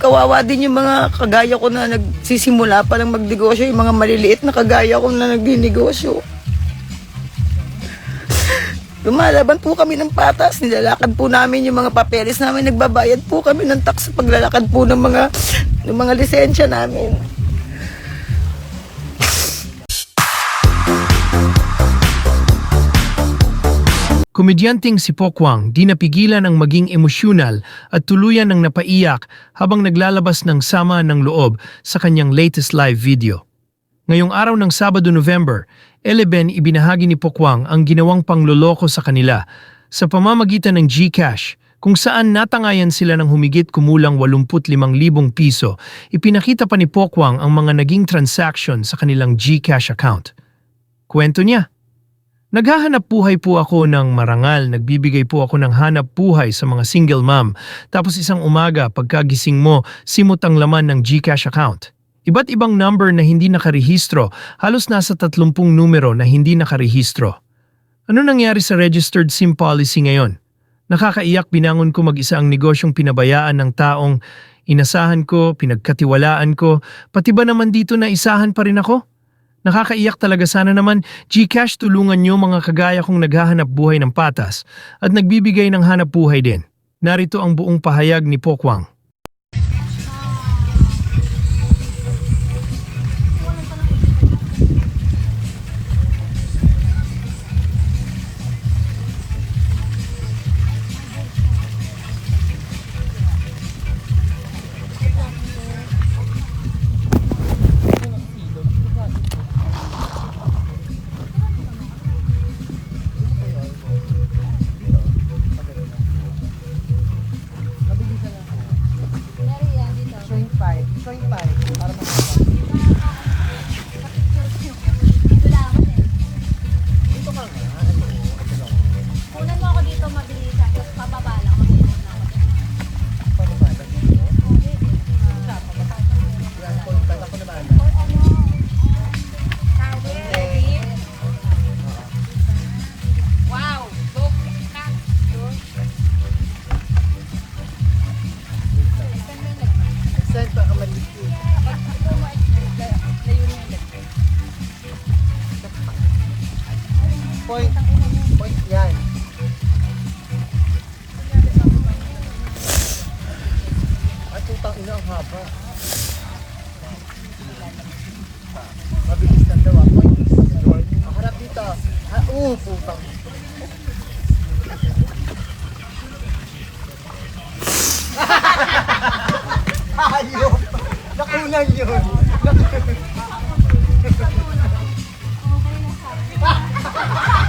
kawawa din yung mga kagaya ko na nagsisimula pa ng magnegosyo, yung mga maliliit na kagaya ko na nagdinegosyo. Lumalaban po kami ng patas, nilalakad po namin yung mga papeles namin, nagbabayad po kami ng tax sa paglalakad po ng mga, ng mga lisensya namin. Komedyanteng si Pokwang di napigilan ang maging emosyonal at tuluyan ng napaiyak habang naglalabas ng sama ng loob sa kanyang latest live video. Ngayong araw ng Sabado November, 11 ibinahagi ni Pokwang ang ginawang pangloloko sa kanila sa pamamagitan ng GCash kung saan natangayan sila ng humigit kumulang 85,000 piso. Ipinakita pa ni Pokwang ang mga naging transaction sa kanilang GCash account. Kwento niya, Naghahanap buhay po ako ng marangal, nagbibigay po ako ng hanap buhay sa mga single mom. Tapos isang umaga, pagkagising mo, simot ang laman ng GCash account. Iba't ibang number na hindi nakarehistro, halos nasa 30 numero na hindi nakarehistro. Ano nangyari sa registered SIM policy ngayon? Nakakaiyak binangon ko mag-isa ang negosyong pinabayaan ng taong inasahan ko, pinagkatiwalaan ko, pati ba naman dito na isahan pa rin ako? Nakakaiyak talaga sana naman Gcash tulungan nyo mga kagaya kong naghahanap buhay ng patas at nagbibigay ng hanap buhay din. Narito ang buong pahayag ni Pokwang. Yan. Ay, putang ina ang haba. Mabilis lang daw ah. Point. Ang harap dito. Ha, uh, putang. Ayop! Nakunan yun!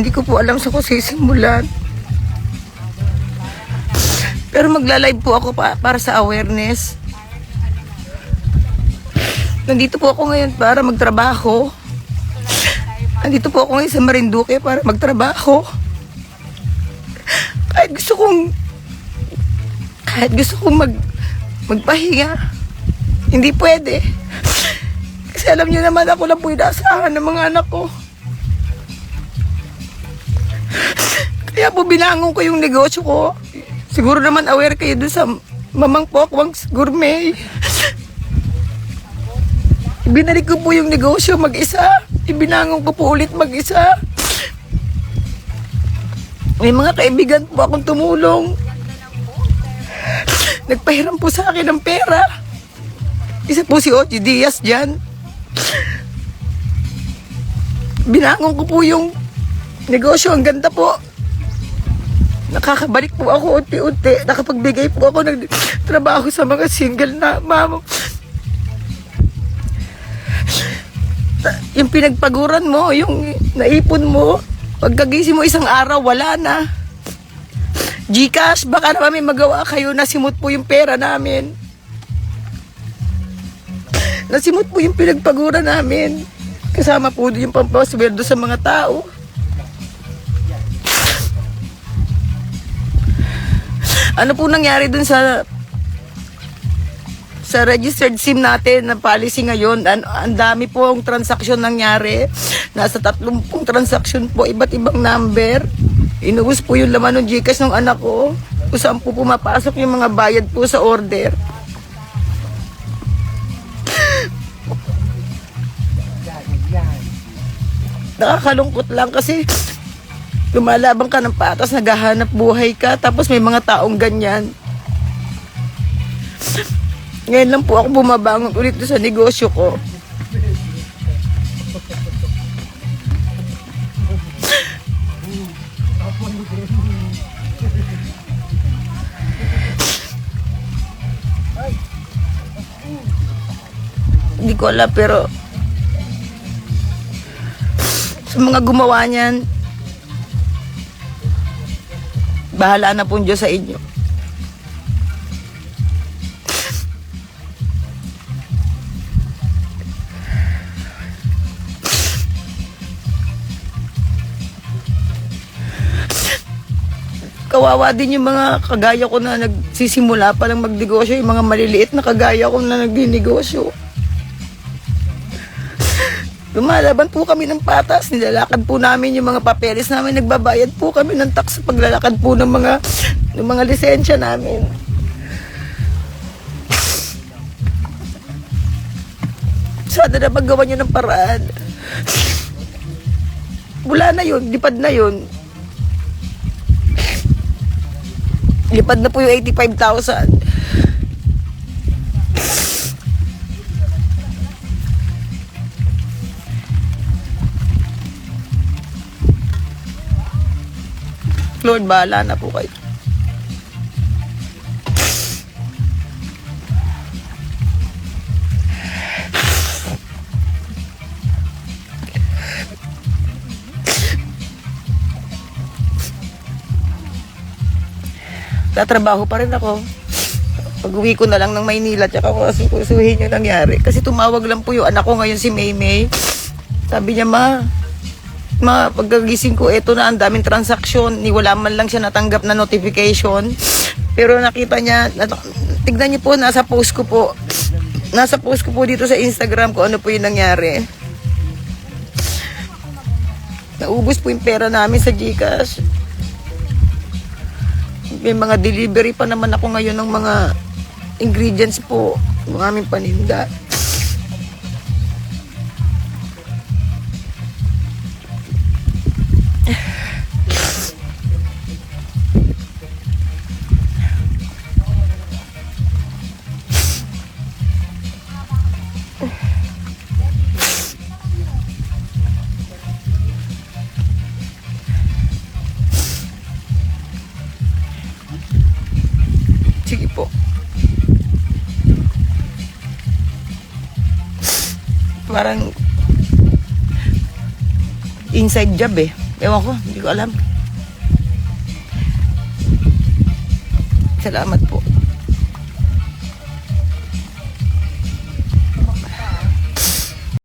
Hindi ko po alam sa ko sisimulan. Pero magla-live po ako pa, para sa awareness. Nandito po ako ngayon para magtrabaho. Nandito po ako ngayon sa Marinduque para magtrabaho. Kahit gusto kong kahit gusto kong mag magpahinga, hindi pwede. Kasi alam niyo naman ako lang po inaasahan ng mga anak ko. Kaya po binangon ko yung negosyo ko. Siguro naman aware kayo doon sa Mamang Pokwang's Gourmet. Binalik ko po yung negosyo mag-isa. Ibinangon ko po ulit mag-isa. May mga kaibigan po akong tumulong. Nagpahiram po sa akin ng pera. Isa po si Ochi Diaz dyan. Binangon ko po yung negosyo. Ang ganda po. Nakakabalik po ako unti-unti. Nakapagbigay po ako ng trabaho sa mga single na mama. Yung pinagpaguran mo, yung naipon mo, pagkagising mo isang araw, wala na. Gcash, baka naman may magawa kayo, nasimot po yung pera namin. Nasimot po yung pinagpaguran namin. Kasama po yung pampasweldo sa mga tao. Ano po nangyari dun sa sa registered SIM natin na policy ngayon, an- ang dami pong transaksyon nangyari. Nasa 30 transaksyon po, iba't ibang number. Inuus po yung laman ng Gcash ng anak ko. Kung saan po pumapasok yung mga bayad po sa order. Nakakalungkot lang kasi lumalabang ka ng patas, naghahanap buhay ka, tapos may mga taong ganyan. Ngayon lang po ako bumabangon ulit sa negosyo ko. Hindi ko alam pero sa mga gumawa niyan, bahala na po Diyos sa inyo. Kawawa din yung mga kagaya ko na nagsisimula pa lang magnegosyo, yung mga maliliit na kagaya ko na nagdinegosyo. Lumalaban po kami ng patas, nilalakad po namin yung mga papeles namin, nagbabayad po kami ng tax sa paglalakad po ng mga ng mga lisensya namin. Sana na magawa niyo ng paraan. Wala na yun, lipad na yun. Lipad na po yung 85,000. Lord, bahala na po kayo. Tatrabaho pa rin ako. Pag uwi ko na lang ng Maynila, tsaka ko asusuhin yung nangyari. Kasi tumawag lang po yung anak ko ngayon si Maymay. Sabi niya, ma, ma, pagkagising ko, eto na, ang daming transaksyon. Ni wala man lang siya natanggap na notification. Pero nakita niya, nat- tignan niyo po, nasa post ko po. Nasa post ko po dito sa Instagram ko ano po yung nangyari. Naubos po yung pera namin sa Gcash. May mga delivery pa naman ako ngayon ng mga ingredients po ng aming paninda. Parang inside job eh. Ewan ko, hindi ko alam. Salamat po.